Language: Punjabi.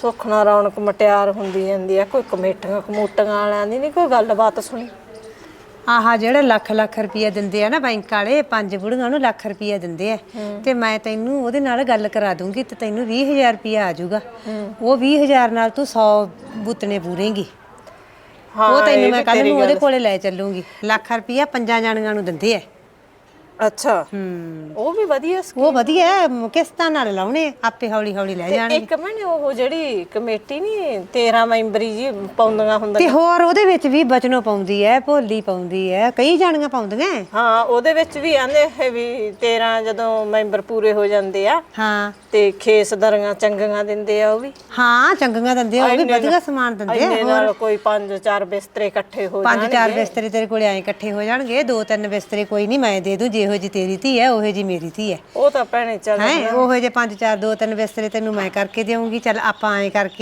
ਸੁੱਖ ਨਾਲ ਰੌਣਕ ਮਟਿਆਰ ਹੁੰਦੀ ਜਾਂਦੀ ਆ ਕੋਈ ਕਮੇਟੀਆਂ ਕਮੂਟੀਆਂ ਵਾਲਿਆਂ ਦੀ ਨਹੀਂ ਕੋਈ ਗੱਲਬਾਤ ਸੁਣੀ? ਆਹਾ ਜਿਹੜੇ ਲੱਖ ਲੱਖ ਰੁਪਈਆ ਦਿੰਦੇ ਆ ਨਾ ਬੈਂਕ ਵਾਲੇ ਪੰਜ ਬੁੜੀਆਂ ਨੂੰ ਲੱਖ ਰੁਪਈਆ ਦਿੰਦੇ ਆ। ਤੇ ਮੈਂ ਤੈਨੂੰ ਉਹਦੇ ਨਾਲ ਗੱਲ ਕਰਾ ਦੂੰਗੀ ਤੇ ਤੈਨੂੰ 20000 ਰੁਪਈਆ ਆ ਜਾਊਗਾ। ਉਹ 20000 ਨਾਲ ਤੂੰ 100 ਬੁੱਤਨੇ ਪੂਰੇਂਗੀ। ਉਹ ਤੈਨੂੰ ਮੈਂ ਕੱਲ ਨੂੰ ਉਹਦੇ ਕੋਲੇ ਲੈ ਚੱਲੂੰਗੀ। ਲੱਖ ਰੁਪਈਆ ਪੰਜਾਂ ਜਾਣੀਆਂ ਨੂੰ ਦਿੰਦੇ ਆ। ਅੱਛਾ। ਹੂੰ। ਉਹ ਵੀ ਵਧੀਆ ਸੀ। ਉਹ ਵਧੀਆ ਹੈ, ਮ- ਕਿਸ਼ਤਾਂ ਨਾਲ ਲਾਉਣੇ ਆਪੇ ਹੌਲੀ ਹੌਲੀ ਲੈ ਜਾਣਗੇ। ਇੱਕ ਮੈਨੇ ਉਹ ਜਿਹੜੀ ਕਮੇਟੀ ਨਹੀਂ 13 ਮੈਂਬਰੀ ਜੀ ਪਾਉਂਦੀਆਂ ਹੁੰਦੀਆਂ ਤੇ ਹੋਰ ਉਹਦੇ ਵਿੱਚ ਵੀ ਬਚਨੋ ਪਾਉਂਦੀ ਐ ਭੋਲੀ ਪਾਉਂਦੀ ਐ ਕਈ ਜਾਣੀਆਂ ਪਾਉਂਦੀਆਂ। ਹਾਂ? ਉਹਦੇ ਵਿੱਚ ਵੀ ਆਂਦੇ ਇਹ ਵੀ 13 ਜਦੋਂ ਮੈਂਬਰ ਪੂਰੇ ਹੋ ਜਾਂਦੇ ਆ ਹਾਂ। ਤੇ ਖੇਸ ਦਰੀਆਂ ਚੰਗੀਆਂ ਦਿੰਦੇ ਆ ਉਹ ਵੀ। ਹਾਂ ਚੰਗੀਆਂ ਦਿੰਦੇ ਆ ਉਹ ਵੀ ਵਧੀਆ ਸਮਾਨ ਦਿੰਦੇ ਆ ਇੰਨੇ ਨਾਲ ਕੋਈ ਪੰਜ ਚਾਰ ਬਿਸਤਰੇ ਇਕੱਠੇ ਹੋ ਪੰਜ ਜਾਣਗੇ। ਚਾਰ ਬਿਸਤਰੇ ਤੇਰੇ ਕੋਲੇ ਐਂ ਇਕੱਠੇ ਹੋ ਜਾਣਗੇ ਦੋ ਤਿੰਨ ਬਿਸਤਰੇ ਕੋਈ ਨਹੀਂ ਮੈਂ ਦੇ ਦੂੰ ਜਿਹੋ ਜੀ ਤੇਰੀ ਧੀ ਐ ਉਹੋ ਜੀ ਮੇਰੀ ਧੀ ਐ ਉਹ ਤਾਂ ਭੈਣੇ ਚੱਲ ਹੈ ਉਹੋ ਜੇ ਪੰਜ ਚਾਰ ਦੋ ਤਿੰਨ ਬਿਸਤਰੇ ਤੈਨੂੰ ਮੈਂ ਕਰਕੇ ਦੇਵਾਂਗੀ ਚੱਲ ਆਪਾਂ ਐਂ ਕਰਕੇ